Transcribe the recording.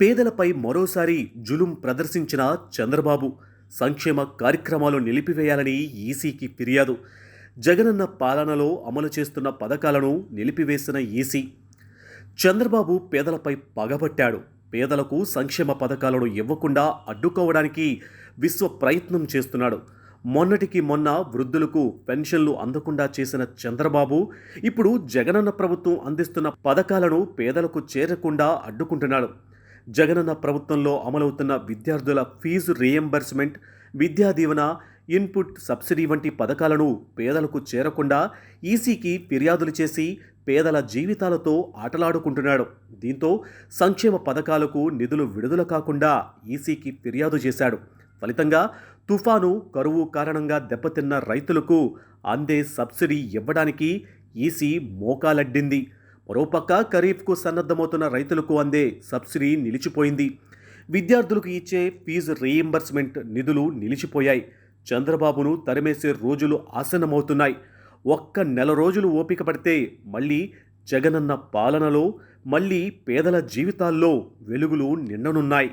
పేదలపై మరోసారి జులుం ప్రదర్శించిన చంద్రబాబు సంక్షేమ కార్యక్రమాలు నిలిపివేయాలని ఈసీకి ఫిర్యాదు. జగనన్న పాలనలో అమలు చేస్తున్న పథకాలను నిలిపివేసిన ఈసీ. చంద్రబాబు పేదలపై పగబట్టాడు. పేదలకు సంక్షేమ పథకాలను ఇవ్వకుండా అడ్డుకోవడానికి విశ్వ ప్రయత్నం చేస్తున్నాడు. మొన్నటికి మొన్న వృద్ధులకు పెన్షన్లు అందకుండా చేసిన చంద్రబాబు ఇప్పుడు జగనన్న ప్రభుత్వం అందిస్తున్న పథకాలను పేదలకు చేరకుండా అడ్డుకుంటున్నాడు. జగనన్న ప్రభుత్వంలో అమలవుతున్న విద్యార్థుల fee reimbursement Vidya Deevena input subsidy వంటి పథకాలను పేదలకు చేరకుండా ఈసీకి ఫిర్యాదులు చేసి పేదల జీవితాలతో ఆటలాడుకుంటున్నాడు. దీంతో సంక్షేమ పథకాలకు నిధులు విడుదల కాకుండా ఈసీకి ఫిర్యాదు చేశాడు. ఫలితంగా తుఫాను కరువు కారణంగా దెబ్బతిన్న రైతులకు అందే సబ్సిడీ ఇవ్వడానికి ఈసీ మోకాలడ్డింది. మరోపక్క ఖరీఫ్కు సన్నద్ధమవుతున్న రైతులకు అందే సబ్సిడీ నిలిచిపోయింది. విద్యార్థులకు ఇచ్చే ఫీజు రీయింబర్స్మెంట్ నిధులు నిలిచిపోయాయి. చంద్రబాబును తరిమేసే రోజులు ఆసన్నమవుతున్నాయి. ఒక్క నెల రోజులు ఓపిక పడితే మళ్ళీ జగనన్న పాలనలో మళ్ళీ పేదల జీవితాల్లో వెలుగులు నిండనున్నాయి.